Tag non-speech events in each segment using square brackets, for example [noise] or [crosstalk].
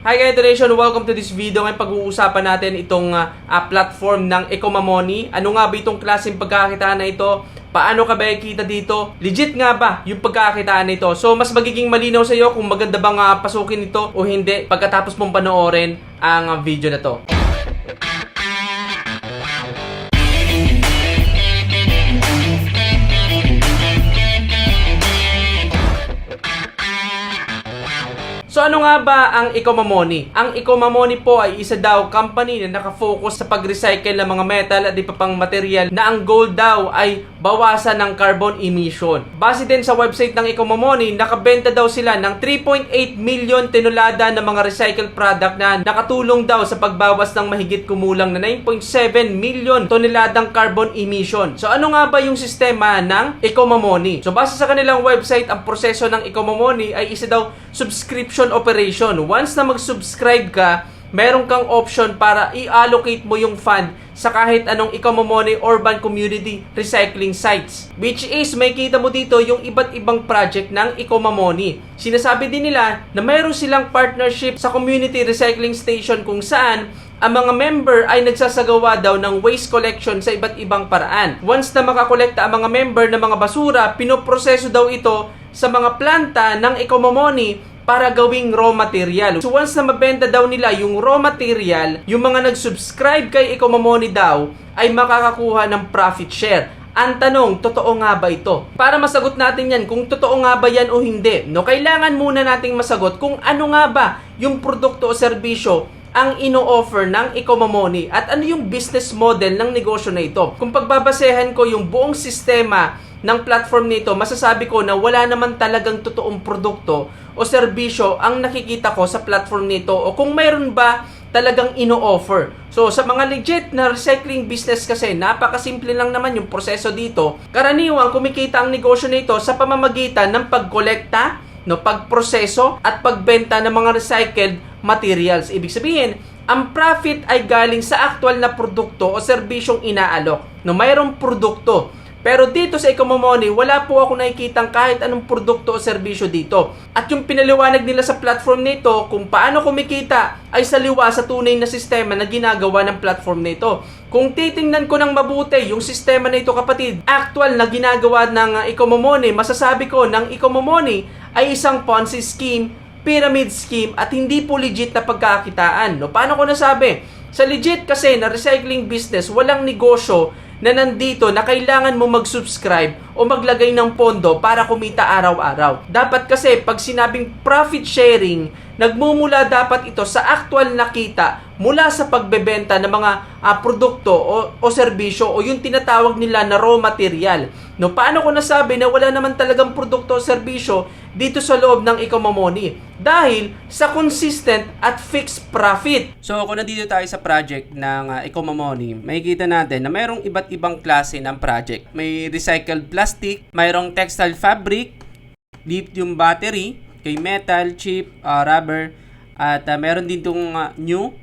Hi guys, Donation! Welcome to this video. Ngayon pag-uusapan natin itong ah, platform ng Ecomamoni. Ano nga ba itong klaseng pagkakakitaan na ito? Paano ka ba kita dito? Legit nga ba yung pagkakakitaan na ito? So, mas magiging malinaw sa iyo kung maganda bang ah, pasukin ito o hindi pagkatapos mong panoorin ang ah, video na to. So ano nga ba ang Ecomamoni? Ang Ecomamoni po ay isa daw company na nakafocus sa pag-recycle ng mga metal at iba pang material na ang goal daw ay bawasan ng carbon emission. Base din sa website ng Ecomamoni, nakabenta daw sila ng 3.8 million tinulada ng mga recycled product na nakatulong daw sa pagbawas ng mahigit kumulang na 9.7 million toneladang carbon emission. So ano nga ba yung sistema ng Ecomamoni? So base sa kanilang website, ang proseso ng Ecomamoni ay isa daw subscription operation. Once na mag-subscribe ka, meron kang option para i-allocate mo yung fund sa kahit anong Ecomomoni Urban Community Recycling Sites. Which is, may kita mo dito yung iba't ibang project ng Ecomomoni. Sinasabi din nila na mayroon silang partnership sa community recycling station kung saan ang mga member ay nagsasagawa daw ng waste collection sa iba't ibang paraan. Once na makakolekta ang mga member ng mga basura, pinoproseso daw ito sa mga planta ng Ecomomoni para gawing raw material. So once na mabenta daw nila yung raw material, yung mga nag-subscribe kay Ecomomoni daw ay makakakuha ng profit share. Ang tanong, totoo nga ba ito? Para masagot natin yan kung totoo nga ba yan o hindi, no, kailangan muna nating masagot kung ano nga ba yung produkto o serbisyo ang ino-offer ng Ecomomoni at ano yung business model ng negosyo na ito. Kung pagbabasehan ko yung buong sistema ng platform nito, masasabi ko na wala naman talagang totoong produkto o serbisyo ang nakikita ko sa platform nito o kung mayroon ba talagang ino-offer. So, sa mga legit na recycling business kasi, napakasimple lang naman yung proseso dito. Karaniwang kumikita ang negosyo nito sa pamamagitan ng pagkolekta, no, pagproseso at pagbenta ng mga recycled materials. Ibig sabihin, ang profit ay galing sa actual na produkto o serbisyong inaalok. No, mayroong produkto. Pero dito sa Ecomomoni, wala po ako nakikitang kahit anong produkto o serbisyo dito. At yung pinaliwanag nila sa platform nito kung paano kumikita ay saliwa sa tunay na sistema na ginagawa ng platform nito. Kung titingnan ko ng mabuti yung sistema na ito kapatid, actual na ginagawa ng Ecomomoni, masasabi ko ng Ecomomoni ay isang Ponzi scheme, pyramid scheme at hindi po legit na pagkakitaan. No? Paano ko nasabi? Sa legit kasi na recycling business, walang negosyo na nandito na kailangan mo mag-subscribe o maglagay ng pondo para kumita araw-araw. Dapat kasi pag sinabing profit sharing, nagmumula dapat ito sa actual na kita mula sa pagbebenta ng mga ah, produkto o, o serbisyo o yung tinatawag nila na raw material. No, paano ko nasabi na wala naman talagang produkto o serbisyo dito sa loob ng Ecomomoni? Dahil sa consistent at fixed profit. So kung nandito tayo sa project ng uh, Ecomomoni, makikita natin na mayroong iba't ibang klase ng project. May recycled plastic, mayroong textile fabric, lithium battery, kay metal, chip, uh, rubber, at uh, meron din itong uh, new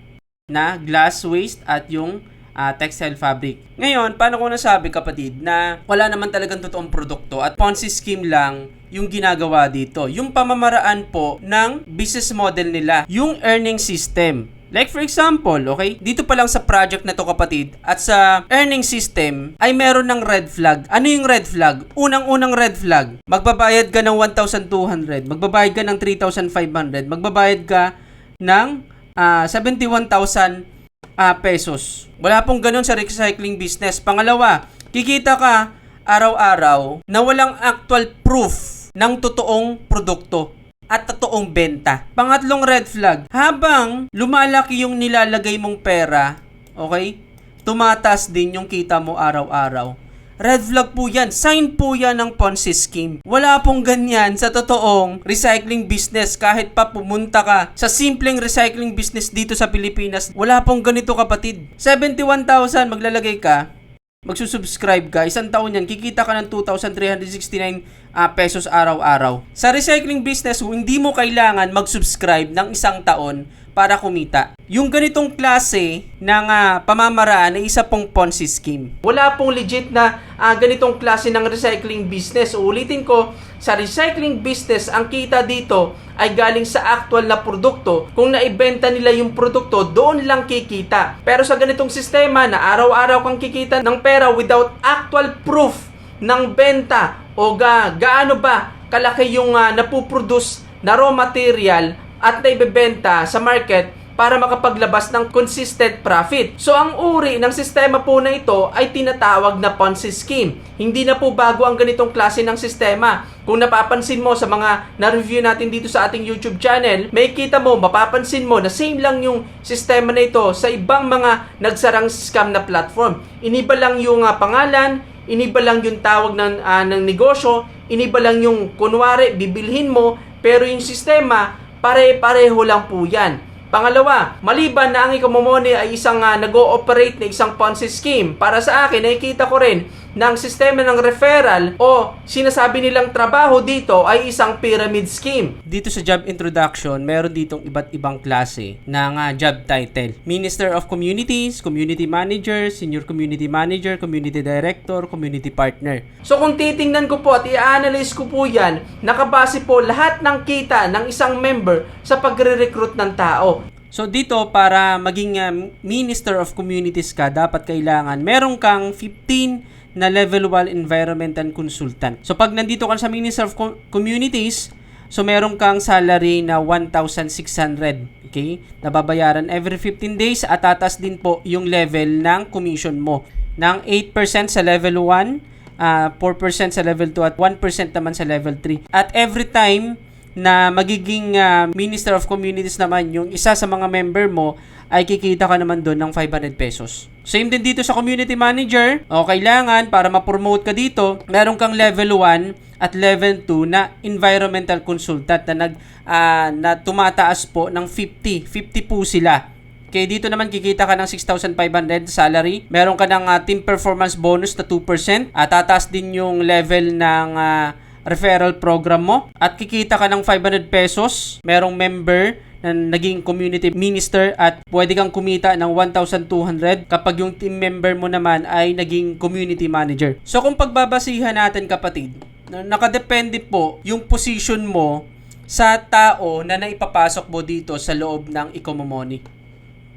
na glass waste at yung uh, textile fabric. Ngayon, paano ko nasabi kapatid na wala naman talagang totoong produkto at Ponzi scheme lang yung ginagawa dito. Yung pamamaraan po ng business model nila, yung earning system. Like for example, okay, dito pa lang sa project na to kapatid at sa earning system ay meron ng red flag. Ano yung red flag? Unang-unang red flag, magbabayad ka ng 1,200, magbabayad ka ng 3,500, magbabayad ka ng ah, 71,000 ah, pesos. Wala pong ganun sa recycling business. Pangalawa, kikita ka araw-araw na walang actual proof ng totoong produkto at totoong benta. Pangatlong red flag, habang lumalaki yung nilalagay mong pera, okay, tumatas din yung kita mo araw-araw. Red flag po yan. Sign po yan ng Ponzi scheme. Wala pong ganyan sa totoong recycling business. Kahit pa pumunta ka sa simpleng recycling business dito sa Pilipinas, wala pong ganito kapatid. 71,000 maglalagay ka, magsusubscribe ka, isang taon yan, kikita ka ng 2,369 ah, pesos araw-araw. Sa recycling business, hindi mo kailangan mag-subscribe ng isang taon para kumita. Yung ganitong klase ng ah, pamamaraan ay isa pong Ponzi scheme. Wala pong legit na ah, ganitong klase ng recycling business. Ulitin ko, sa recycling business, ang kita dito ay galing sa actual na produkto. Kung naibenta nila yung produkto, doon lang kikita. Pero sa ganitong sistema na araw-araw kang kikita ng pera without actual proof ng benta o ga, gaano ba kalaki yung uh, napuproduce na raw material at naibebenta sa market para makapaglabas ng consistent profit. So ang uri ng sistema po na ito ay tinatawag na Ponzi scheme. Hindi na po bago ang ganitong klase ng sistema. Kung napapansin mo sa mga na-review natin dito sa ating YouTube channel, may kita mo, mapapansin mo na same lang yung sistema na ito sa ibang mga nagsarang scam na platform. Iniba lang yung uh, pangalan, iniba lang yung tawag ng, uh, ng negosyo, iniba lang yung kunwari, bibilhin mo, pero yung sistema, pare-pareho lang po yan. Pangalawa, maliban na ang ikamomone ay isang uh, nag-ooperate na isang Ponzi scheme, para sa akin, nakikita ko rin ang sistema ng referral o sinasabi nilang trabaho dito ay isang pyramid scheme. Dito sa job introduction, meron ditong iba't ibang klase ng uh, job title. Minister of Communities, Community Manager, Senior Community Manager, Community Director, Community Partner. So kung titingnan ko po at i-analyze ko po yan, nakabase po lahat ng kita ng isang member sa pagre-recruit ng tao. So dito para maging uh, Minister of Communities ka, dapat kailangan meron kang 15 na level 1 environmental consultant. So pag nandito ka sa Minister of Com- Communities, so meron kang salary na 1,600, okay? Nababayaran every 15 days at tatas din po yung level ng commission mo ng 8% sa level 1, uh, 4% sa level 2 at 1% naman sa level 3. At every time na magiging uh, Minister of Communities naman yung isa sa mga member mo ay kikita ka naman doon ng 500 pesos. Same din dito sa community manager. O kailangan para ma-promote ka dito, meron kang level 1 at level 2 na environmental consultant na nag uh, na tumataas po ng 50. 50 po sila. Okay, dito naman kikita ka ng 6,500 salary. Meron ka ng uh, team performance bonus na 2%. At tataas din yung level ng uh, referral program mo at kikita ka ng 500 pesos. Merong member na naging community minister at pwede kang kumita ng 1,200 kapag yung team member mo naman ay naging community manager. So kung pagbabasihan natin kapatid, nakadepende po yung position mo sa tao na naipapasok mo dito sa loob ng Ikomomoni.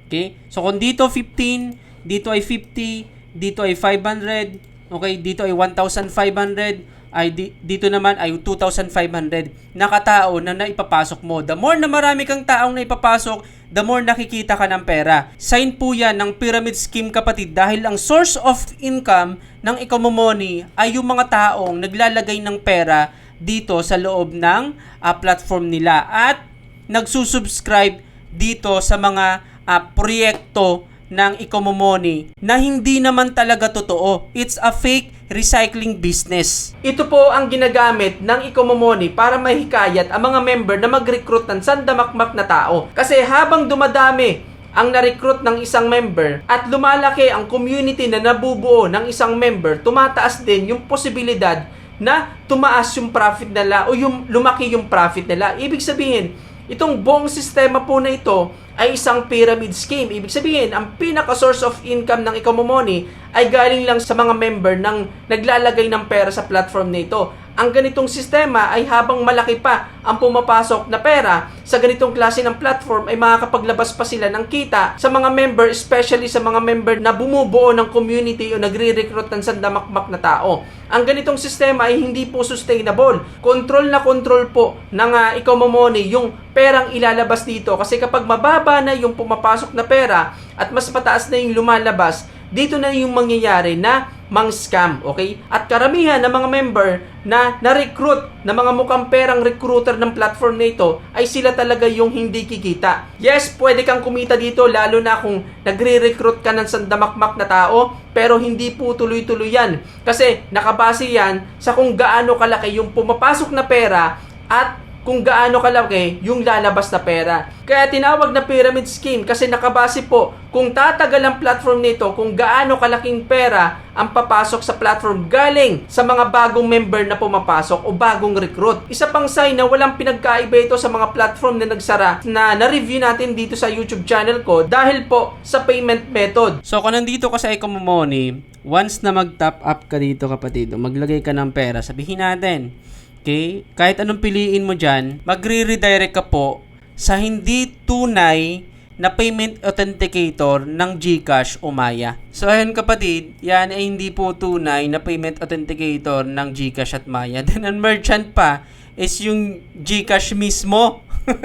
Okay? So kung dito 15, dito ay 50, dito ay 500, okay, dito ay 1,500, ay di, dito naman ay 2,500 na katao na naipapasok mo. The more na marami kang taong naipapasok, the more nakikita ka ng pera. Sign po yan ng pyramid scheme kapatid dahil ang source of income ng Economoni ay yung mga taong naglalagay ng pera dito sa loob ng uh, platform nila at nagsusubscribe dito sa mga uh, proyekto ng Economoni na hindi naman talaga totoo. It's a fake recycling business. Ito po ang ginagamit ng Economoni para mahikayat ang mga member na mag-recruit ng sandamakmak na tao. Kasi habang dumadami ang na-recruit ng isang member at lumalaki ang community na nabubuo ng isang member, tumataas din yung posibilidad na tumaas yung profit nila o yung lumaki yung profit nila. Ibig sabihin, itong buong sistema po na ito ay isang pyramid scheme. Ibig sabihin, ang pinaka-source of income ng Ikamomoni ay galing lang sa mga member ng naglalagay ng pera sa platform na ito. Ang ganitong sistema ay habang malaki pa ang pumapasok na pera sa ganitong klase ng platform ay makakapaglabas pa sila ng kita sa mga member, especially sa mga member na bumubuo ng community o nagre-recruit ng sandamakmak na tao. Ang ganitong sistema ay hindi po sustainable. Control na control po ng uh, Ikomomoni yung perang ilalabas dito kasi kapag mababa na yung pumapasok na pera at mas mataas na yung lumalabas, dito na yung mangyayari na mang scam, okay? At karamihan ng mga member na na-recruit na mga mukhang perang recruiter ng platform na ito ay sila talaga yung hindi kikita. Yes, pwede kang kumita dito lalo na kung nagre-recruit ka ng sandamakmak na tao pero hindi po tuloy-tuloy yan. Kasi nakabase yan sa kung gaano kalaki yung pumapasok na pera at kung gaano kalaki yung lalabas na pera. Kaya tinawag na pyramid scheme kasi nakabase po kung tatagal ang platform nito, kung gaano kalaking pera ang papasok sa platform galing sa mga bagong member na pumapasok o bagong recruit. Isa pang sign na walang pinagkaiba ito sa mga platform na nagsara na na-review natin dito sa YouTube channel ko dahil po sa payment method. So kung nandito ka sa Ecomomoni, once na mag-top up ka dito kapatid, maglagay ka ng pera, sabihin natin, Okay? Kahit anong piliin mo dyan, magre-redirect ka po sa hindi tunay na payment authenticator ng GCash o Maya. So ayun kapatid, yan ay hindi po tunay na payment authenticator ng GCash at Maya. [laughs] Then ang merchant pa is yung GCash mismo. [laughs]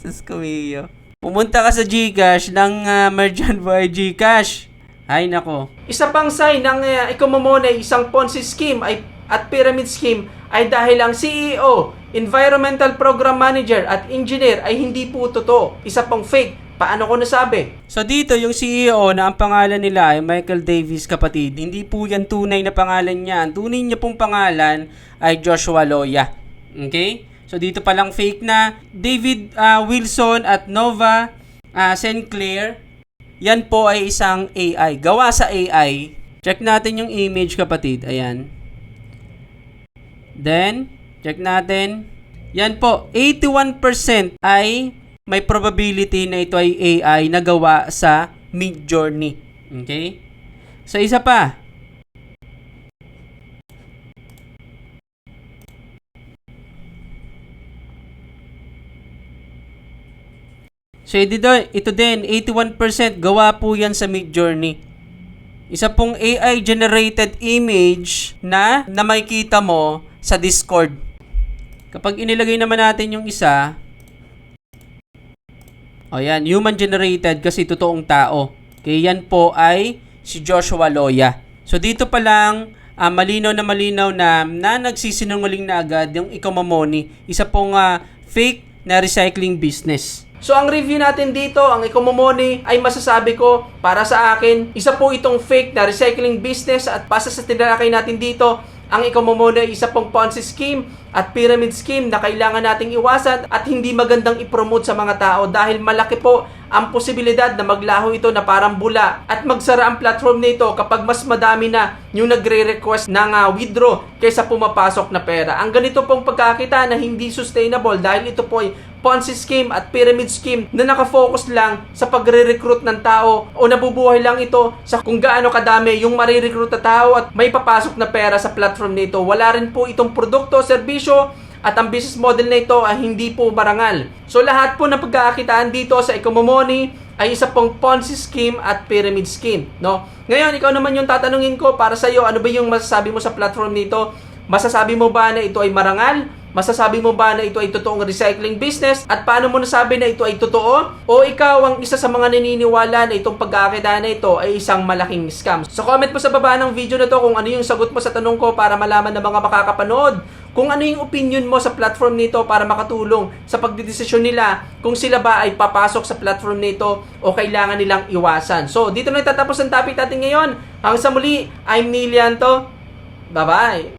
Sus kumiyo. Pumunta ka sa GCash ng ah, merchant mo ay GCash. Ay nako. Isa pang sign ng uh, Ecomomone isang Ponzi scheme ay at pyramid scheme ay dahil ang CEO, Environmental Program Manager at Engineer ay hindi po totoo. Isa pang fake. Paano ko nasabi? So dito yung CEO na ang pangalan nila ay Michael Davis kapatid. Hindi po yan tunay na pangalan niya. Ang tunay niya pong pangalan ay Joshua Loya. Okay? So dito palang fake na David ah, Wilson at Nova uh, Sinclair. Yan po ay isang AI. Gawa sa AI. Check natin yung image kapatid. Ayan. Then, check natin. Yan po, 81% ay may probability na ito ay AI na gawa sa Midjourney. Okay? Sa isa pa. So ito, ito din, 81% gawa po yan sa Midjourney. Isa pong AI generated image na na makikita mo sa Discord. Kapag inilagay naman natin yung isa, o yan, human generated kasi totoong tao. Okay, yan po ay si Joshua Loya. So dito pa lang, ah, malinaw na malinaw na, na nagsisinungaling na agad yung Ikomamoni. Isa pong ah, fake na recycling business. So ang review natin dito, ang Ekomomoni ay masasabi ko para sa akin, isa po itong fake na recycling business at pasa sa tinalakay natin dito, ang Ekomomoni ay isa pong Ponzi scheme at pyramid scheme na kailangan nating iwasan at hindi magandang ipromote sa mga tao dahil malaki po ang posibilidad na maglaho ito na parang bula at magsara ang platform nito kapag mas madami na yung nagre-request ng ah, withdraw kaysa pumapasok na pera. Ang ganito pong pagkakita na hindi sustainable dahil ito po ay Ponzi scheme at pyramid scheme na nakafocus lang sa pagre-recruit ng tao o nabubuhay lang ito sa kung gaano kadami yung marirecruit na tao at may papasok na pera sa platform nito. Wala rin po itong produkto serbisyo at ang business model na ito ay hindi po marangal. So lahat po ng pagkakakitaan dito sa Ecomomoni ay isa pong Ponzi scheme at pyramid scheme, no? Ngayon, ikaw naman yung tatanungin ko para sa iyo, ano ba yung masasabi mo sa platform nito? Masasabi mo ba na ito ay marangal? Masasabi mo ba na ito ay totoong recycling business? At paano mo nasabi na ito ay totoo? O ikaw ang isa sa mga naniniwala na itong pagkakita na ito ay isang malaking scam? So comment mo sa baba ng video na to kung ano yung sagot mo sa tanong ko para malaman ng mga makakapanood kung ano yung opinion mo sa platform nito para makatulong sa pagdidesisyon nila kung sila ba ay papasok sa platform nito o kailangan nilang iwasan. So, dito na tatapos ang topic natin ngayon. Hanggang sa muli, I'm Nilianto. Bye-bye!